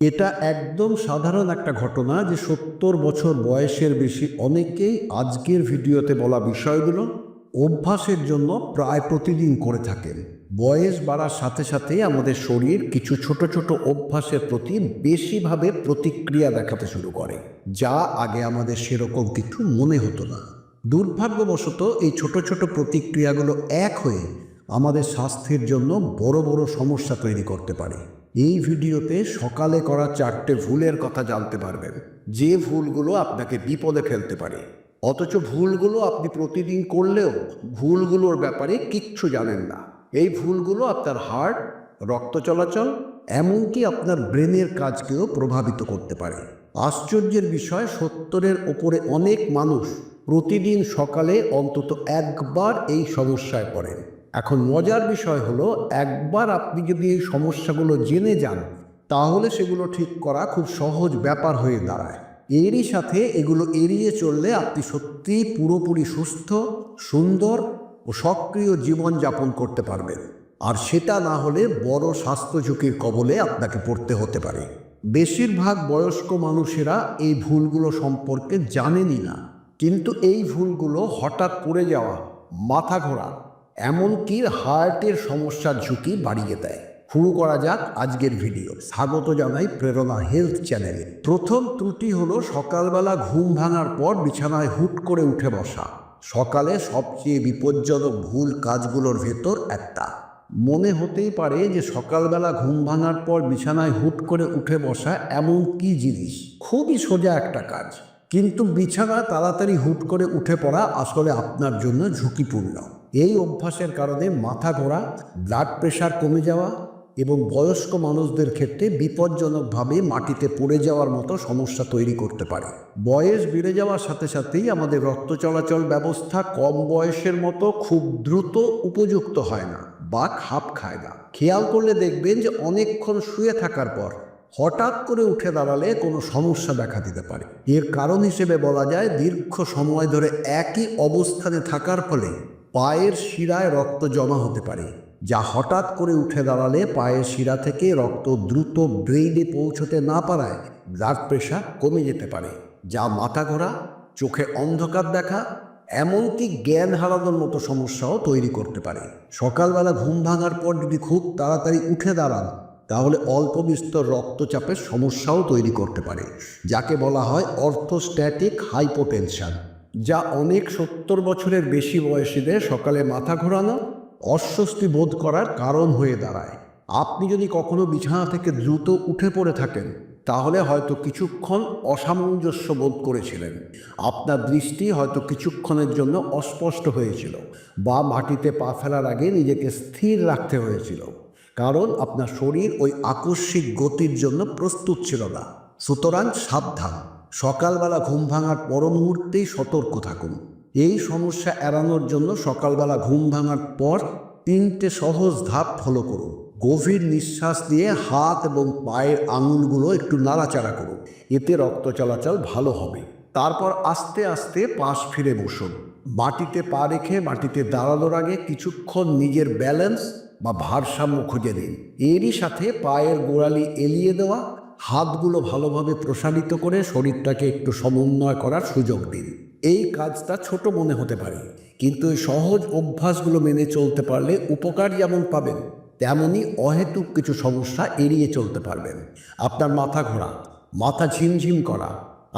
এটা একদম সাধারণ একটা ঘটনা যে সত্তর বছর বয়সের বেশি অনেকেই আজকের ভিডিওতে বলা বিষয়গুলো অভ্যাসের জন্য প্রায় প্রতিদিন করে থাকেন। বয়স বাড়ার সাথে সাথে আমাদের শরীর কিছু ছোট ছোট অভ্যাসের প্রতি বেশিভাবে প্রতিক্রিয়া দেখাতে শুরু করে, যা আগে আমাদের সেরকম কিছু মনে হতো না। দুর্ভাগ্যবশত এই ছোট ছোট প্রতিক্রিয়াগুলো এক হয়ে আমাদের স্বাস্থ্যের জন্য বড় বড় সমস্যা তৈরি করতে পারে। এই ভিডিওতে সকালে করা চারটে ভুলের কথা জানতে পারবেন। যে ভুলগুলো আপনাকে বিপদে ফেলতে পারে। অথচ ভুলগুলো আপনি প্রতিদিন করলেও ভুলগুলোর ব্যাপারে কিচ্ছু জানেন না। এই ভুলগুলো আপনার হার্ট রক্ত চলাচল, এমনকি আপনার ব্রেনের কাজকেও প্রভাবিত করতে পারে। আশ্চর্যের বিষয়, সত্তরের ওপরে অনেক মানুষ প্রতিদিন সকালে অন্তত একবার এই সমস্যায় পড়েন। এখন মজার বিষয় হলো, একবার আপনি যদি এই সমস্যাগুলো জেনে যান, তাহলে সেগুলো ঠিক করা খুব সহজ ব্যাপার হয়ে দাঁড়ায়। এরই সাথে এগুলো এড়িয়ে চললে আপনি সত্যিই পুরোপুরি সুস্থ, সুন্দর ও সক্রিয় জীবনযাপন করতে পারবেন। আর সেটা না হলে বড় স্বাস্থ্য ঝুঁকির কবলে আপনাকে পড়তে হতে পারে। বেশিরভাগ বয়স্ক মানুষেরা এই ভুলগুলো সম্পর্কে জানেনই না। কিন্তু এই ভুলগুলো হঠাৎ পড়ে যাওয়া, মাথা ঘোরা এমনকি হার্টের সমস্যার ঝুঁকি বাড়িয়ে দেয়। শুরু করা যাক আজকের ভিডিও। স্বাগত জানাই প্রেরণা হেলথ চ্যানেলে। প্রথম ত্রুটি হলো সকালবেলা ঘুম ভাঙার পর বিছানায় হুট করে উঠে বসা। সকালে সবচেয়ে বিপজ্জনক ভুল কাজগুলোর ভেতর একটা। মনে হতেই পারে যে সকালবেলা ঘুম ভাঙার পর বিছানায় হুট করে উঠে বসা এমন কি জিনিস। খুবই সোজা একটা কাজ। কিন্তু বিছানা তাড়াতাড়ি হুট করে উঠে পড়া আসলে আপনার জন্য ঝুঁকিপূর্ণ। এই অভ্যাসের কারণে মাথা ঘোরা ব্লাড প্রেশার কমে যাওয়া এবং বয়স্ক মানুষদের ক্ষেত্রে বিপজ্জনকভাবে মাটিতে পড়ে যাওয়ার মতো সমস্যা তৈরি করতে পারে। বয়স বেড়ে যাওয়ার সাথে সাথেই আমাদের রক্ত চলাচল ব্যবস্থা কম বয়সের মতো খুব দ্রুত উপযুক্ত হয় না বা খাপ খায় না। খেয়াল করলে দেখবেন যে অনেকক্ষণ শুয়ে থাকার পর হঠাৎ করে উঠে দাঁড়ালে কোনো সমস্যা দেখা দিতে পারে। এর কারণ হিসেবে বলা যায় দীর্ঘ সময় ধরে একই অবস্থানে থাকার ফলে পায়ের শিরায় রক্ত জমা হতে পারে, যা হঠাৎ করে উঠে দাঁড়ালে পায়ের শিরা থেকে রক্ত দ্রুত ব্রেইনে পৌঁছতে না পারায় ব্লাড প্রেশার কমে যেতে পারে, যা মাথা ঘোরা, চোখে অন্ধকার দেখা, এমনকি জ্ঞান হারানোর মতো সমস্যাও তৈরি করতে পারে। সকালবেলা ঘুম ভাঙার পর যদি খুব তাড়াতাড়ি উঠে দাঁড়ান, তাহলে অল্প বিস্তর রক্তচাপের সমস্যাও তৈরি করতে পারে, যাকে বলা হয় অর্থোস্ট্যাটিক হাইপোটেনশন। যা অনেক সত্তর বছরের বেশি বয়সীদের সকালে মাথা ঘোরানো, অস্বস্তি বোধ করার কারণ হয়ে দাঁড়ায়। আপনি যদি কখনো বিছানা থেকে দ্রুত উঠে পড়ে থাকেন, তাহলে হয়তো কিছুক্ষণ অসামঞ্জস্য বোধ করেছিলেন। আপনার দৃষ্টি হয়তো কিছুক্ষণের জন্য অস্পষ্ট হয়েছিল বা মাটিতে পা ফেলার আগে নিজেকে স্থির রাখতে হয়েছিল, কারণ আপনার শরীর ওই আকস্মিক গতির জন্য প্রস্তুত ছিল না। সুতরাং সাবধান। সকালবেলা ঘুম ভাঙার পর মুহূর্তেই সতর্ক থাকুন। এই সমস্যা এড়ানোর জন্য সকালবেলা ঘুম ভাঙার পর তিনটে সহজ ধাপ ফলো করুন। গভীর নিঃশ্বাস দিয়ে হাত এবং পায়ের আঙুলগুলো একটু নাড়াচাড়া করুন। এতে রক্ত চলাচল ভালো হবে। তারপর আস্তে আস্তে পাশ ফিরে বসুন। মাটিতে পা রেখে মাটিতে দাঁড়ানোর আগে কিছুক্ষণ নিজের ব্যালেন্স বা ভারসাম্য খুঁজে দিন এরই সাথে পায়ের গোড়ালি এলিয়ে দেওয়া হাতগুলো ভালোভাবে প্রসারিত করে শরীরটাকে একটু সমন্বয় করার সুযোগ দিন। এই কাজটা ছোট মনে হতে পারে, কিন্তু এই সহজ অভ্যাসগুলো মেনে চলতে পারলে উপকার যেমন পাবেন তেমনই অহেতুক কিছু সমস্যা এড়িয়ে চলতে পারবেন। আপনার মাথা ঘোরা, মাথা ঝিমঝিম করা,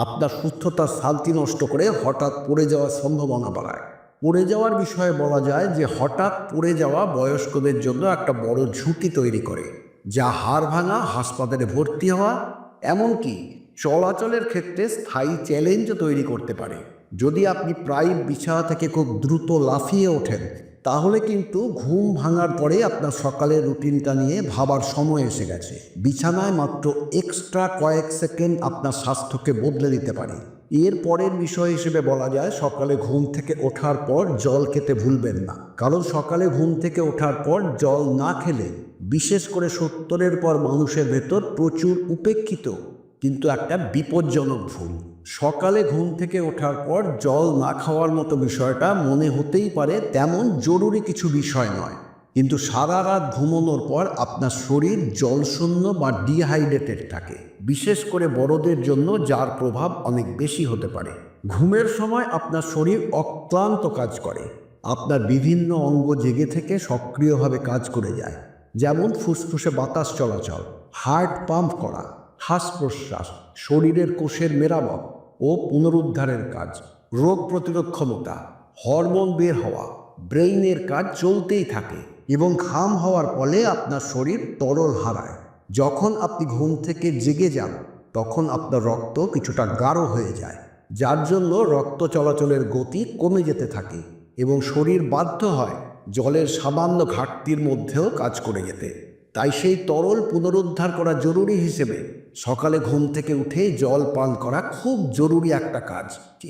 আপনার সুস্থতার শান্তি নষ্ট করে হঠাৎ পড়ে যাওয়ার সম্ভাবনা বাড়ায়। পড়ে যাওয়ার বিষয়ে বলা যায় যে হঠাৎ পড়ে যাওয়া বয়স্কদের জন্য একটা বড় ঝুঁকি তৈরি করে। যা হাড় ভাঙা, হাসপাতালে ভর্তি হওয়া, এমনকি চলাচলের ক্ষেত্রে স্থায়ী চ্যালেঞ্জও তৈরি করতে পারে। যদি আপনি প্রায় বিছানা থেকে খুব দ্রুত লাফিয়ে ওঠেন, তাহলে কিন্তু ঘুম ভাঙার পরে আপনার সকালের রুটিনটা নিয়ে ভাবার সময় এসে গেছে। বিছানায় মাত্র এক্সট্রা কয়েক সেকেন্ড আপনার স্বাস্থ্যকে বদলে দিতে পারে। এর পরের বিষয় হিসেবে বলা যায়, সকালে ঘুম থেকে ওঠার পর জল খেতে ভুলবেন না। কারণ সকালে ঘুম থেকে ওঠার পর জল না খেলে বিশেষ করে সত্তরের পর মানুষের ভেতর প্রচুর উপেক্ষিত, কিন্তু একটা বিপজ্জনক ভুল সকালে ঘুম থেকে ওঠার পর জল না খাওয়ার মতো বিষয়টা মনে হতেই পারে তেমন জরুরি কিছু বিষয় নয়। কিন্তু সারা রাত ঘুমানোর পর আপনার শরীর জলশূন্য বা ডিহাইড্রেটেড থাকে। বিশেষ করে বড়দের জন্য যার প্রভাব অনেক বেশি হতে পারে। ঘুমের সময় আপনার শরীর অক্লান্ত কাজ করে। আপনার বিভিন্ন অঙ্গ জেগে থেকে সক্রিয়ভাবে কাজ করে যায়। যেমন ফুসফুসে বাতাস চলাচল, হার্ট পাম্প করা, শ্বাস প্রশ্বাস, শরীরের কোষের মেরামত ও পুনরুদ্ধারের কাজ, রোগ প্রতিরোধ ক্ষমতা, হরমোন বের হওয়া, ব্রেইনের কাজ চলতেই থাকে এবং ঘাম হওয়ার ফলে আপনার শরীর তরল হারায়। যখন আপনি ঘুম থেকে জেগে যান, তখন আপনার রক্ত কিছুটা গাঢ় হয়ে যায়, যার জন্য রক্ত চলাচলের গতি কমে যেতে থাকে এবং শরীর বাধ্য হয় জলের সামান্য ঘাটতির মধ্যেও কাজ করে যেতে। তাই সেই তরল পুনরুদ্ধার করা জরুরি হিসেবে সকালে ঘুম থেকে উঠে জল পান করা খুব জরুরি একটা কাজ।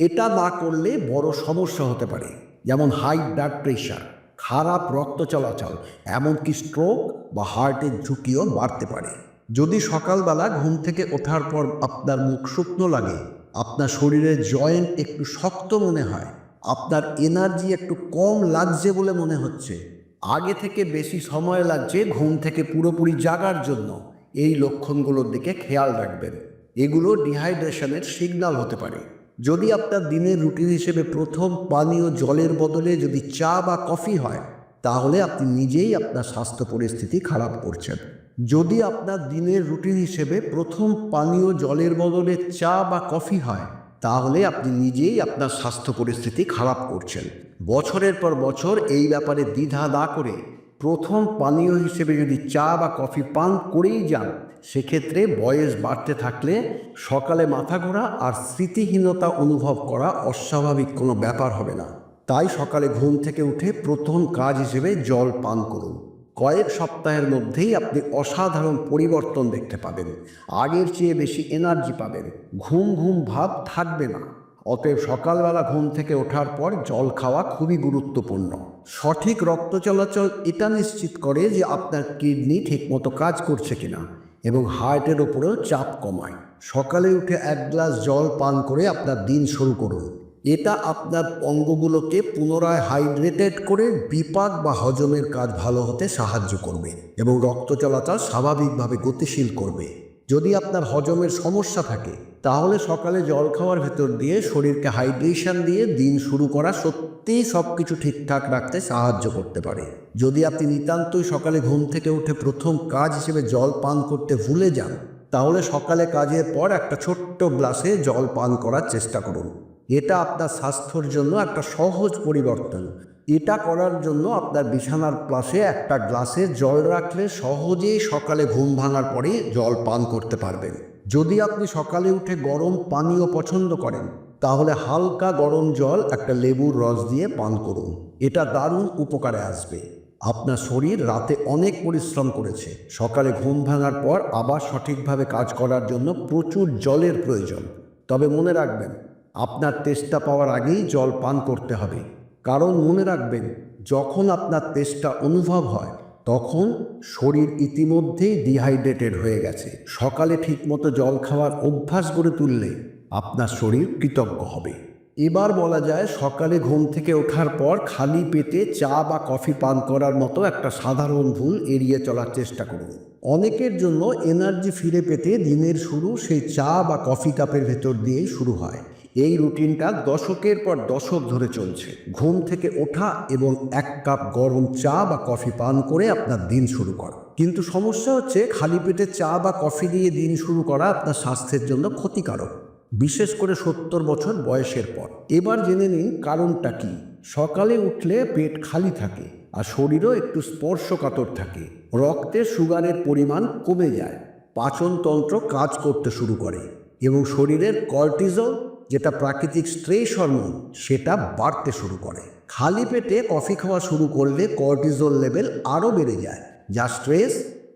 এটা না করলে বড় সমস্যা হতে পারে, যেমন হাই ব্লাড প্রেশার খারাপ রক্ত চলাচল, এমনকি স্ট্রোক বা হার্টের ঝুঁকিও বাড়তে পারে। যদি সকালবেলা ঘুম থেকে ওঠার পর আপনার মুখ শুকনো লাগে, আপনার শরীরের জয়েন্ট একটু শক্ত মনে হয় আপনার এনার্জি একটু কম লাগছে বলে মনে হচ্ছে। আগে থেকে বেশি সময় লাগছে ঘুম থেকে পুরোপুরি জাগার জন্য। এই লক্ষণগুলোর দিকে খেয়াল রাখবেন। এগুলো ডিহাইড্রেশনের সিগন্যাল হতে পারে। যদি আপনার দিনের রুটিন হিসেবে প্রথম পানীয় জলের বদলে যদি চা বা কফি হয়, তাহলে আপনি নিজেই আপনার স্বাস্থ্য পরিস্থিতি খারাপ করছেন। যদি আপনার দিনের রুটিন হিসেবে প্রথম পানীয় জলের বদলে চা বা কফি হয় তাহলে আপনি নিজেই আপনার স্বাস্থ্য পরিস্থিতি খারাপ করছেন। বছরের পর বছর এই ব্যাপারে দ্বিধা না করে প্রথম পানীয় হিসেবে যদি চা বা কফি পান করেই যান, সেক্ষেত্রে বয়স বাড়তে থাকলে সকালে মাথা ঘোরা আর স্মৃতিহীনতা অনুভব করা অস্বাভাবিক কোনো ব্যাপার হবে না। তাই সকালে ঘুম থেকে উঠে প্রথম কাজ হিসেবে জল পান করুন। কয়েক সপ্তাহের মধ্যেই আপনি অসাধারণ পরিবর্তন দেখতে পাবেন। আগের চেয়ে বেশি এনার্জি পাবেন। ঘুম ঘুম ভাব থাকবে না। অতএব সকালবেলা ঘুম থেকে ওঠার পর জল খাওয়া খুবই গুরুত্বপূর্ণ। সঠিক রক্ত চলাচল এটা নিশ্চিত করে যে আপনার কিডনি ঠিকমতো কাজ করছে কিনা এবং হার্টের ওপরেও চাপ কমায়। সকালে উঠে এক গ্লাস জল পান করে আপনার দিন শুরু করুন। এটা আপনার অঙ্গগুলোকে পুনরায় হাইড্রেটেড করে বিপাক বা হজমের কাজ ভালো হতে সাহায্য করবে এবং রক্ত চলাচল স্বাভাবিকভাবে গতিশীল করবে। যদি আপনার হজমের সমস্যা থাকে, তাহলে সকালে জল খাওয়ার ভেতর দিয়ে শরীরকে হাইড্রেশন দিয়ে দিন শুরু করা সত্যিই সব কিছু ঠিকঠাক রাখতে সাহায্য করতে পারে। যদি আপনি নিতান্তই সকালে ঘুম থেকে উঠে প্রথম কাজ হিসেবে জল পান করতে ভুলে যান, তাহলে সকালে কাজের পর একটা ছোট্ট গ্লাসে জল পান করার চেষ্টা করুন। এটা আপনার স্বাস্থ্যর জন্য একটা সহজ পরিবর্তন। এটা করার জন্য আপনার বিছানার পাশে একটা গ্লাসে জল রাখলে সহজেই সকালে ঘুম ভাঙার পরে জল পান করতে পারবেন। যদি আপনি সকালে উঠে গরম পানীয় পছন্দ করেন, তাহলে হালকা গরম জল একটা লেবুর রস দিয়ে পান করুন। এটা দারুণ উপকারে আসবে। আপনার শরীর রাতে অনেক পরিশ্রম করেছে। সকালে ঘুম ভাঙার পর আবার সঠিকভাবে কাজ করার জন্য প্রচুর জলের প্রয়োজন। তবে মনে রাখবেন আপনার তেষ্টা পাওয়ার আগেই জল পান করতে হবে। কারণ মনে রাখবেন, যখন আপনার তেষ্টা অনুভব হয়, তখন শরীর ইতিমধ্যেই ডিহাইড্রেটেড হয়ে গেছে। সকালে ঠিকমতো জল খাওয়ার অভ্যাস গড়ে তুললে আপনার শরীর কৃতজ্ঞ হবে। এবার বলা যায়, সকালে ঘুম থেকে ওঠার পর খালি পেটে চা বা কফি পান করার মতো একটা সাধারণ ভুল এড়িয়ে চলার চেষ্টা করুন। অনেকের জন্য এনার্জি ফিরে পেতে দিনের শুরু সেই চা বা কফি কাপের ভেতর দিয়েই শুরু হয়। এই রুটিনটা দশকের পর দশক ধরে চলছে। ঘুম থেকে ওঠা এবং এক কাপ গরম চা বা কফি পান করে আপনার দিন শুরু করা। কিন্তু সমস্যা হচ্ছে খালি পেটে চা বা কফি দিয়ে দিন শুরু করা আপনার স্বাস্থ্যের জন্য ক্ষতিকারক। বিশেষ করে সত্তর বছর বয়সের পর। এবার জেনে নিন কারণটা কি? সকালে উঠলে পেট খালি থাকে আর শরীরও একটু স্পর্শকাতর থাকে। রক্তে সুগারের পরিমাণ কমে যায়। পাচনতন্ত্র কাজ করতে শুরু করে এবং শরীরের কর্টিজল যেটা প্রাকৃতিক স্ট্রেস হরমোন, সেটা বাড়তে শুরু করে। খালি পেটে কফি খাওয়া শুরু করলে কর্টিজল লেভেল আরও বেড়ে যায়, যা স্ট্রেস,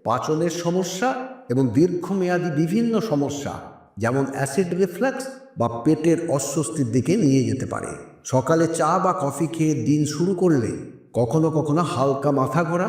পাচনের সমস্যা এবং দীর্ঘমেয়াদী বিভিন্ন সমস্যা, যেমন অ্যাসিড রিফ্লাক্স বা পেটের অস্বস্তির দিকে নিয়ে যেতে পারে। সকালে চা বা কফি খেয়ে দিন শুরু করলে কখনো কখনো হালকা মাথা ঘোরা,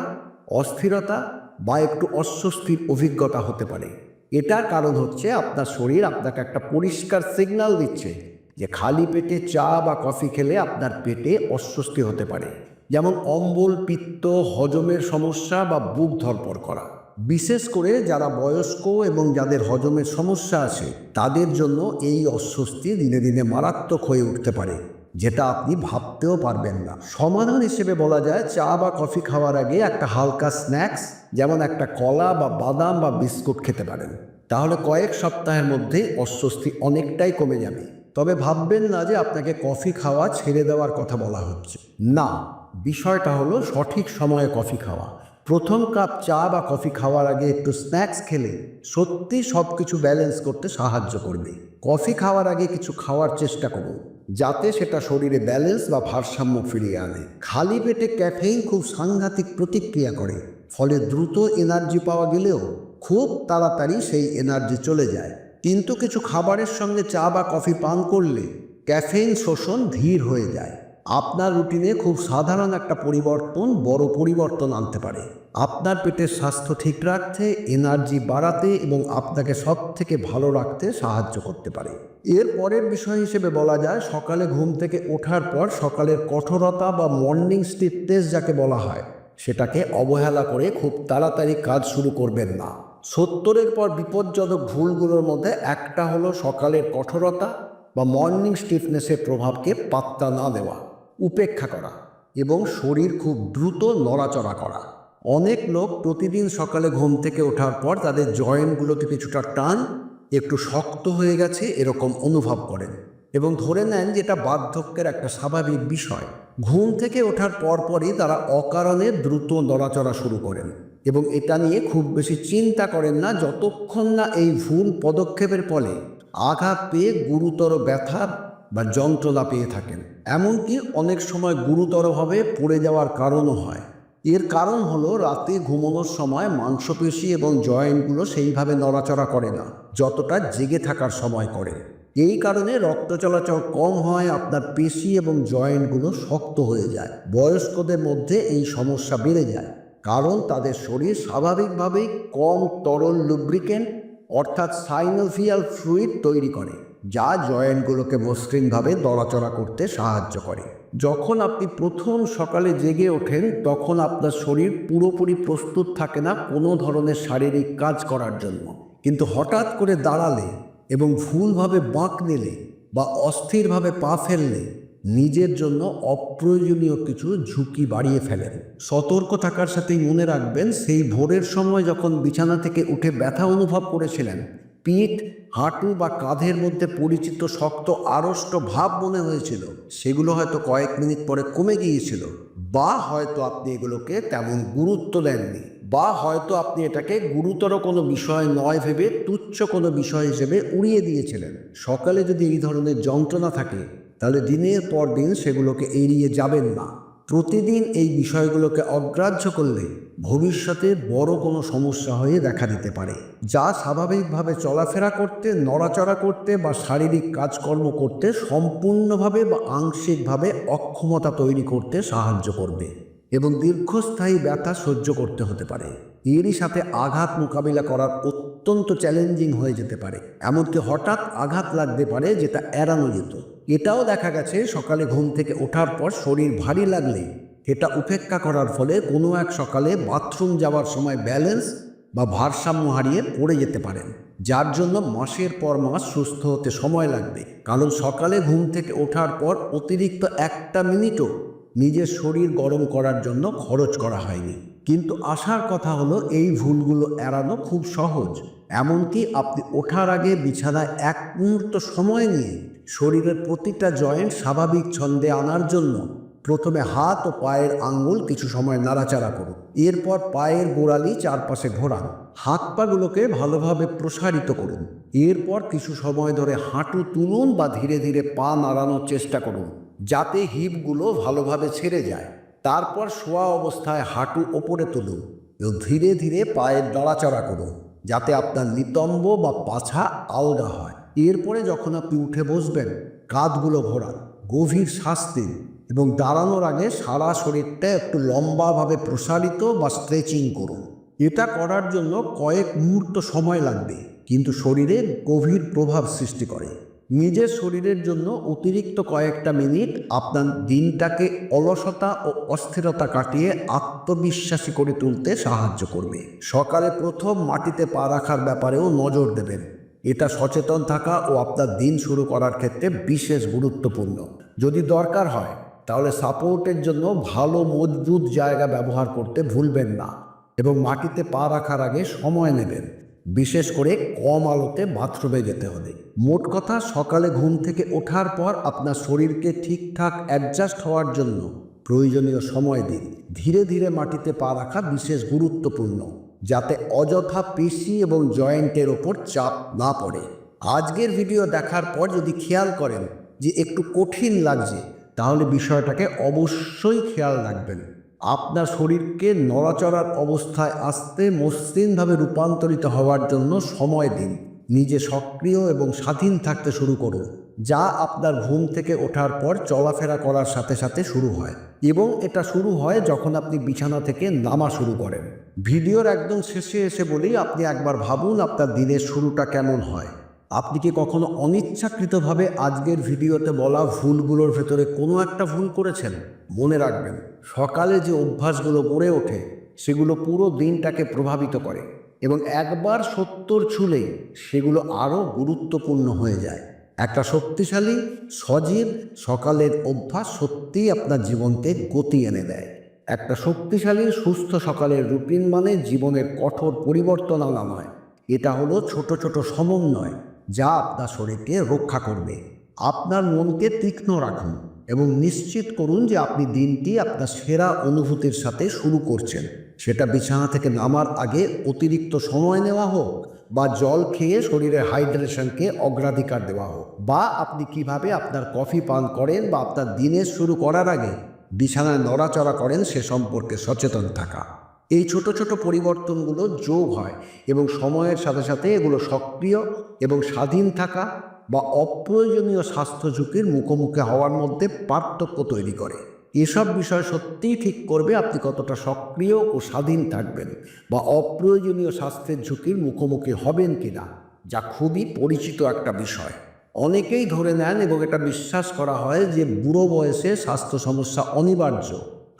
অস্থিরতা বা একটু অস্বস্তির অভিজ্ঞতা হতে পারে। এটার কারণ হচ্ছে আপনার শরীর আপনাকে একটা পরিষ্কার সিগন্যাল দিচ্ছে যে খালি পেটে চা বা কফি খেলে আপনার পেটে অস্বস্তি হতে পারে। যেমন অম্বল, পিত্ত, হজমের সমস্যা বা বুক ধরপর করা। বিশেষ করে যারা বয়স্ক এবং যাদের হজমের সমস্যা আছে, তাদের জন্য এই অস্বস্তি দিনে দিনে মারাত্মক হয়ে উঠতে পারে। যেটা আপনি ভাবতেও পারবেন না। সমাধান হিসেবে বলা যায়, চা বা কফি খাওয়ার আগে একটা হালকা স্ন্যাক্স, যেমন একটা কলা বা বাদাম বা বিস্কুট খেতে পারেন। তাহলে কয়েক সপ্তাহের মধ্যে অস্বস্তি অনেকটাই কমে যাবে। তবে ভাববেন না যে আপনাকে কফি খাওয়া ছেড়ে দেওয়ার কথা বলা হচ্ছে। না, বিষয়টা হলো সঠিক সময়ে কফি খাওয়া। প্রথম কাপ চা বা কফি খাওয়ার আগে একটু স্ন্যাক্স খেলে সত্যি সব কিছু ব্যালেন্স করতে সাহায্য করবে। কফি খাওয়ার আগে কিছু খাওয়ার চেষ্টা করুন, যাতে সেটা শরীরে ব্যালেন্স বা ভারসাম্য ফিরিয়ে আনে। খালি পেটে ক্যাফেইন খুব সাংঘাতিক প্রতিক্রিয়া করে, ফলে দ্রুত এনার্জি পাওয়া গেলেও খুব তাড়াতাড়ি সেই এনার্জি চলে যায়। কিন্তু কিছু খাবারের সঙ্গে চা বা কফি পান করলে ক্যাফেইন শোষণ ধীর হয়ে যায়। আপনার রুটিনে খুব সাধারণ একটা পরিবর্তন, বড় পরিবর্তন আনতে পারে। আপনার পেটের স্বাস্থ্য ঠিক রাখতে, এনার্জি বাড়াতে এবং আপনাকে সব থেকে ভালো রাখতে সাহায্য করতে পারে। এর পরের বিষয় হিসেবে বলা যায়, সকালে ঘুম থেকে ওঠার পর সকালের কঠোরতা বা মর্নিং স্টিফনেস যাকে বলা হয়, সেটাকে অবহেলা করে খুব তাড়াতাড়ি কাজ শুরু করবেন না। সত্তরের পর বিপজ্জনক ভুলগুলোর মধ্যে একটা হলো সকালের কঠোরতা বা মর্নিং স্টিফনেসের প্রভাবকে পাত্তা না দেওয়া। উপেক্ষা করা এবং শরীর খুব দ্রুত নড়াচড়া করা। অনেক লোক প্রতিদিন সকালে ঘুম থেকে ওঠার পর তাদের জয়েন্টগুলোতে কিছুটা টান, একটু শক্ত হয়ে গেছে এরকম অনুভব করেন এবং ধরে নেন যে এটা বার্ধক্যের একটা স্বাভাবিক বিষয়। ঘুম থেকে ওঠার পরপরই তারা অকারণে দ্রুত নড়াচড়া শুরু করেন এবং এটা নিয়ে খুব বেশি চিন্তা করেন না যতক্ষণ না এই ভুল পদক্ষেপের ফলে আঘাত পেয়ে গুরুতর ব্যথা বা যন্ত্রণা পেয়ে থাকেন। এমনকি অনেক সময় গুরুতরভাবে পড়ে যাওয়ার কারণও হয়। এর কারণ হলো রাতে ঘুমানোর সময় মাংসপেশি এবং জয়েন্টগুলো সেইভাবে নড়াচড়া করে না, যতটা জেগে থাকার সময় করে। এই কারণে রক্ত চলাচল কম হয়, আপনার পেশি এবং জয়েন্টগুলো শক্ত হয়ে যায়। বয়স্কদের মধ্যে এই সমস্যা বেড়ে যায়, কারণ তাদের শরীর স্বাভাবিকভাবেই কম তরল লুব্রিকেন্ট অর্থাৎ সাইনোভিয়াল ফ্লুইড তৈরি করে। যা জয়েন্টগুলোকে মসৃণভাবে নড়াচড়া করতে সাহায্য করে। যখন আপনি প্রথম সকালে জেগে ওঠেন, তখন আপনার শরীর পুরোপুরি প্রস্তুত থাকে না কোনো ধরনের শারীরিক কাজ করার জন্য। কিন্তু হঠাৎ করে দাঁড়ালে এবং ভুলভাবে বাঁক নিলে বা অস্থিরভাবে পা ফেললে, নিজের জন্য অপ্রয়োজনীয় কিছু ঝুঁকি বাড়িয়ে ফেলেন। সতর্ক থাকার সাথেই মনে রাখবেন, সেই ভোরের সময় যখন বিছানা থেকে উঠে ব্যথা অনুভব করেছিলেন, পিঠ হাঁটু বা কাঁধের মধ্যে পরিচিত শক্ত আড়ষ্ট ভাব মনে হয়েছিল। সেগুলো হয়তো কয়েক মিনিট পরে কমে গিয়েছিল। বা হয়তো আপনি এগুলোকে তেমন গুরুত্ব দেননি। বা হয়তো আপনি এটাকে গুরুতর কোনো বিষয় নয় ভেবে তুচ্ছ কোনো বিষয় হিসেবে উড়িয়ে দিয়েছিলেন। সকালে যদি এই ধরনের যন্ত্রণা থাকে, তাহলে দিনের পর দিন সেগুলোকে এড়িয়ে যাবেন না। প্রতিদিন এই বিষয়গুলোকে অগ্রাহ্য করলে ভবিষ্যতে বড় কোনো সমস্যা হয়ে দেখা দিতে পারে, যা স্বাভাবিকভাবে চলাফেরা করতে, নড়াচড়া করতে বা শারীরিক কাজকর্ম করতে সম্পূর্ণভাবে বা আংশিকভাবে অক্ষমতা তৈরি করতে সাহায্য করবে এবং দীর্ঘস্থায়ী ব্যথা সহ্য করতে হতে পারে। এরই সাথে আঘাত মোকাবিলা করার অত্যন্ত চ্যালেঞ্জিং হয়ে যেতে পারে। এমনকি হঠাৎ আঘাত লাগতে পারে যেটা এড়ানো যেত। এটাও দেখা গেছে সকালে ঘুম থেকে ওঠার পর শরীর ভারী লাগলে। এটা উপেক্ষা করার ফলে কোনো এক সকালে বাথরুম যাওয়ার সময় ব্যালেন্স বা ভারসাম্য হারিয়ে পড়ে যেতে পারেন। যার জন্য মাসের পর মাস সুস্থ হতে সময় লাগবে। কারণ সকালে ঘুম থেকে ওঠার পর অতিরিক্ত একটা মিনিটও নিজের শরীর গরম করার জন্য খরচ করা হয়নি। কিন্তু আসার কথা হলো, এই ভুলগুলো এড়ানো খুব সহজ। এমনকি আপনি ওঠার আগে বিছানায় এক মুহূর্ত সময় নিয়ে শরীরের প্রতিটা জয়েন্ট স্বাভাবিক ছন্দে আনার জন্য প্রথমে হাত ও পায়ের আঙ্গুল কিছু সময় নাড়াচাড়া করুন। এরপর পায়ের গোড়ালি চারপাশে ঘোরান। হাত পাগুলোকে ভালোভাবে প্রসারিত করুন। এরপর কিছু সময় ধরে হাঁটু তুলুন বা ধীরে ধীরে পা নাড়ানোর চেষ্টা করুন। যাতে হিপগুলো ভালোভাবে ছেড়ে যায়। তারপর শোয়া অবস্থায় হাঁটু ওপরে তুলুন এবং ধীরে ধীরে পায়ের নড়াচড়া করুন, যাতে আপনার নিতম্ব বা পাছা আলগা হয়। এরপরে যখন আপনি উঠে বসবেন, কাঁধগুলো ঘোরান, গভীর শ্বাস দিন এবং দাঁড়ানোর আগে সারা শরীরটা একটু লম্বাভাবে প্রসারিত বা স্ট্রেচিং করুন। এটা করার জন্য কয়েক মুহূর্ত সময় লাগবে, কিন্তু শরীরে গভীর প্রভাব সৃষ্টি করে। নিজের শরীরের জন্য অতিরিক্ত কয়েকটা মিনিট আপনার দিনটাকে অলসতা ও অস্থিরতা কাটিয়ে আত্মবিশ্বাসী করে তুলতে সাহায্য করবে। সকালে প্রথম মাটিতে পা রাখার ব্যাপারেও নজর দেবেন। এটা সচেতন থাকা ও আপনার দিন শুরু করার ক্ষেত্রে বিশেষ গুরুত্বপূর্ণ। যদি দরকার হয়, তাহলে সাপোর্টের জন্য ভালো মজবুত জায়গা ব্যবহার করতে ভুলবেন না এবং মাটিতে পা রাখার আগে সময় নেবেন। বিশেষ করে কম আলোতে বাথরুমে যেতে হবে। মোট কথা, সকালে ঘুম থেকে ওঠার পর আপনার শরীরকে ঠিকঠাক অ্যাডজাস্ট হওয়ার জন্য প্রয়োজনীয় সময় দিন। ধীরে ধীরে মাটিতে পা রাখা বিশেষ গুরুত্বপূর্ণ, যাতে অযথা পেশি এবং জয়েন্টের ওপর চাপ না পড়ে। আজকের ভিডিও দেখার পর যদি খেয়াল করেন যে একটু কঠিন লাগছে, তাহলে বিষয়টাকে অবশ্যই খেয়াল রাখবেন। আপনার শরীরকে নড়াচড়ার অবস্থায় আসতে মসৃণভাবে রূপান্তরিত হওয়ার জন্য সময় দিন। নিজে সক্রিয় এবং স্বাধীন থাকতে শুরু করুন, যা আপনার ঘুম থেকে ওঠার পর চলাফেরা করার সাথে সাথে শুরু হয় এবং এটা শুরু হয় যখন আপনি বিছানা থেকে নামা শুরু করেন। ভিডিওর একদম শেষে এসে বলেই আপনি একবার ভাবুন আপনার দিনের শুরুটা কেমন হয়। আপনি কি কখনো অনিচ্ছাকৃতভাবে আজকের ভিডিওতে বলা ভুলগুলোর ভেতরে কোনো একটা ভুল করেছেন? মনে রাখবেন, সকালে যে অভ্যাসগুলো গড়ে ওঠে, সেগুলো পুরো দিনটাকে প্রভাবিত করে এবং একবার সত্তর ছুলে সেগুলো আরও গুরুত্বপূর্ণ হয়ে যায়। একটা শক্তিশালী, সজীব সকালের অভ্যাস সত্যিই আপনার জীবনকে গতি এনে দেয়। একটা শক্তিশালী, সুস্থ সকালের রুটিন মানে জীবনের কঠোর পরিবর্তন আনা নয়। এটা হলো ছোট ছোট সমন্বয়। যা আপনার শরীরকে রক্ষা করবে। আপনার মনকে তীক্ষ্ণ রাখুন এবং নিশ্চিত করুন যে আপনি দিনটি আপনার সেরা অনুভূতির সাথে শুরু করছেন। সেটা বিছানা থেকে নামার আগে অতিরিক্ত সময় নেওয়া হোক বা জল খেয়ে শরীরের হাইড্রেশনকে অগ্রাধিকার দেওয়া হোক বা আপনি কীভাবে আপনার কফি পান করেন বা আপনার দিনের শুরু করার আগে বিছানায় নড়াচড়া করেন সে সম্পর্কে সচেতন থাকা। এই ছোট ছোট পরিবর্তনগুলো যোগ হয় এবং সময়ের সাথে সাথে এগুলো সক্রিয় এবং স্বাধীন থাকা বা অপ্রয়োজনীয় স্বাস্থ্য ঝুঁকির মুখোমুখি হওয়ার মধ্যে পার্থক্য তৈরি করে। এসব বিষয় সত্যিই ঠিক করবে আপনি কতটা সক্রিয় ও স্বাধীন থাকবেন বা অপ্রয়োজনীয় স্বাস্থ্যের ঝুঁকির মুখোমুখি হবেন কিনা, যা খুবই পরিচিত একটা বিষয়। অনেকেই ধরে নেন এবং এটা বিশ্বাস করা হয় যে বুড়ো বয়সে স্বাস্থ্য সমস্যা অনিবার্য।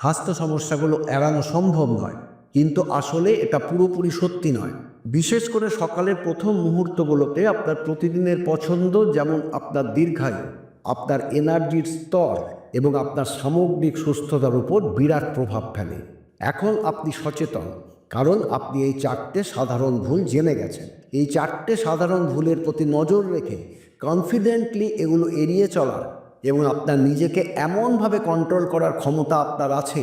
স্বাস্থ্য সমস্যাগুলো এড়ানো সম্ভব নয়। কিন্তু আসলে এটা পুরোপুরি সত্যি নয়। বিশেষ করে সকালের প্রথম মুহূর্তগুলোতে আপনার প্রতিদিনের পছন্দ যেমন আপনার দীর্ঘায়ু, আপনার এনার্জির স্তর এবং আপনার সামগ্রিক সুস্থতার উপর বিরাট প্রভাব ফেলে। এখন আপনি সচেতন, কারণ আপনি এই চারটে সাধারণ ভুল জেনে গেছেন। এই চারটে সাধারণ ভুলের প্রতি নজর রেখে কনফিডেন্টলি এগুলো এড়িয়ে চলার এবং আপনার নিজেকে এমনভাবে কন্ট্রোল করার ক্ষমতা আপনার আছে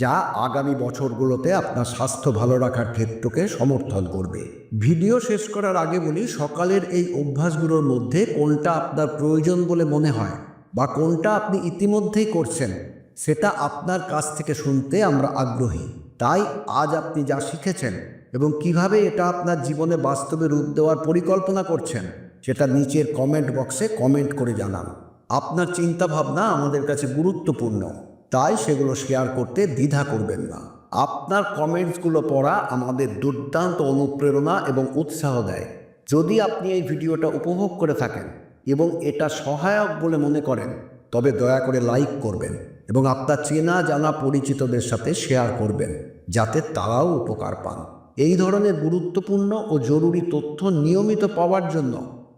যা আগামী বছরগুলোতে আপনার স্বাস্থ্য ভালো রাখার ক্ষেত্রকে সমর্থন করবে। ভিডিও শেষ করার আগে বলি, সকালের এই অভ্যাসগুলোর মধ্যে কোনটা আপনার প্রয়োজন বলে মনে হয় বা কোনটা আপনি ইতিমধ্যেই করছেন, সেটা আপনার কাছ থেকে শুনতে আমরা আগ্রহী। তাই আজ আপনি যা শিখেছেন এবং কীভাবে এটা আপনার জীবনে বাস্তবে রূপ দেওয়ার পরিকল্পনা করছেন, সেটা নিচের কমেন্ট বক্সে কমেন্ট করে জানান। আপনার চিন্তাভাবনা আমাদের কাছে গুরুত্বপূর্ণ। তাই সেগুলো শেয়ার করতে দ্বিধা করবেন না। আপনার কমেন্টসগুলো পড়া আমাদের দুর্দান্ত অনুপ্রেরণা এবং উৎসাহ দেয়। যদি আপনি এই ভিডিওটা উপভোগ করে থাকেন এবং এটা সহায়ক বলে মনে করেন, তবে দয়া করে লাইক করবেন এবং আপনার চেনা জানা পরিচিতদের সাথে শেয়ার করবেন, যাতে তারাও উপকার পান। এই ধরনের গুরুত্বপূর্ণ ও জরুরি তথ্য নিয়মিত পাওয়ার জন্য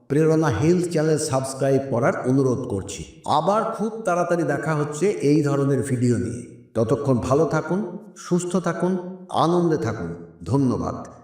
প্রেরণা হেলথ চ্যানেল সাবস্ক্রাইব করার অনুরোধ করছি। আবার খুব তাড়াতাড়ি দেখা হচ্ছে এই ধরনের ভিডিও নিয়ে। ততক্ষণ ভালো থাকুন, সুস্থ থাকুন, আনন্দে থাকুন। ধন্যবাদ।